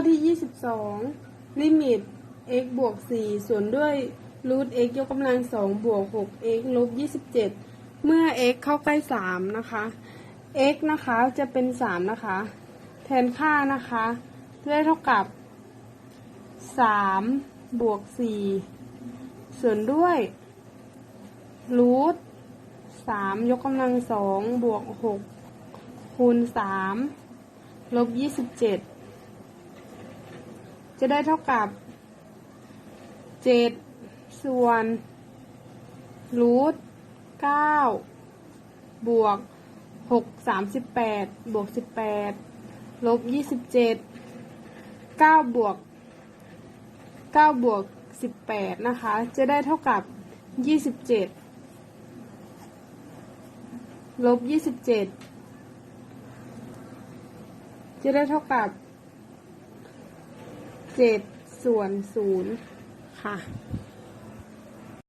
อที่ยี่สิบสองลิมิต x บวกสี่ส่วนด้วยรูท x ยกกำลังสองบวกหก x ลบยี่สิบเจ็ดเมื่อ x เข้าใกล้สามนะคะ x นะคะจะเป็นสามนะคะ แทนค่านะคะได้เท่ากับสามบวกสี่ส่วนด้วยรูทสามยกกำลังสองบวกหกคูณสามลบยี่สิบเจ็ด จะได้เท่ากับเจ็ดส่วนรูทเก้าบวกหกสามสิบแปดบวกสิบแปดลบยี่สิบเจ็ดเก้าบวกเก้าบวกสิบแปดนะคะ จะได้เท่ากับยี่สิบเจ็ดลบยี่สิบเจ็ดจะได้เท่ากับ เจ็ดส่วนศูนย์ค่ะ